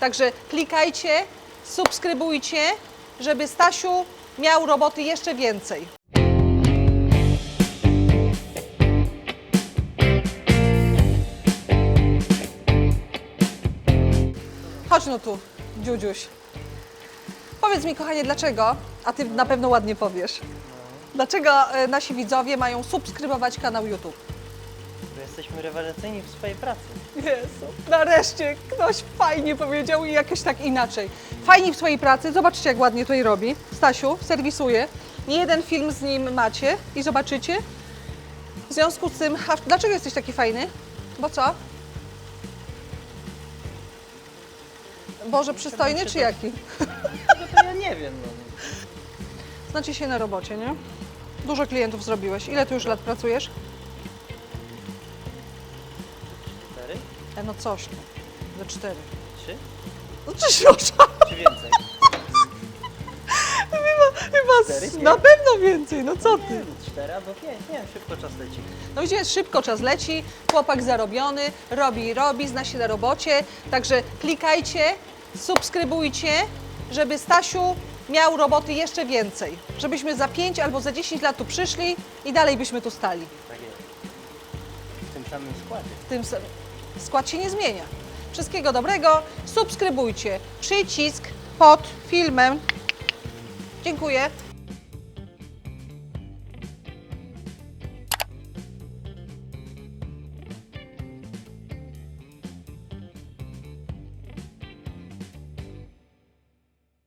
Także klikajcie, subskrybujcie, żeby Stasiu miał roboty jeszcze więcej. Chodź no tu, dziudziuś. Powiedz mi, kochanie, dlaczego, a ty na pewno ładnie powiesz, dlaczego e, nasi widzowie mają subskrybować kanał YouTube? Jesteśmy rewelacyjni w swojej pracy. Jezu, nareszcie ktoś fajnie powiedział i jakoś tak inaczej. Fajni w swojej pracy, zobaczcie jak ładnie tutaj robi. Stasiu serwisuje. Nie jeden film z nim macie i zobaczycie. W związku z tym, a dlaczego jesteś taki fajny? Bo co? Boże, przystojny czy jaki? No to ja nie wiem, no. Znacie się na robocie, nie? Dużo klientów zrobiłeś. Ile tu już lat pracujesz? E, no coś. Za cztery. Trzy? No coś już. Czy więcej? Chyba, chyba Cztery, z, pięć. na pewno więcej, no co Nie ty? cztery albo pięć. Nie szybko czas leci. No widzicie, szybko czas leci, chłopak zarobiony, robi, robi, zna się na robocie, także klikajcie, subskrybujcie, żeby Stasiu miał roboty jeszcze więcej, żebyśmy za 5 albo za 10 lat tu przyszli i dalej byśmy tu stali. Tak jest. W tym samym składzie. W tym samym. Skład się nie zmienia. Wszystkiego dobrego, subskrybujcie, przycisk pod filmem. Dziękuję.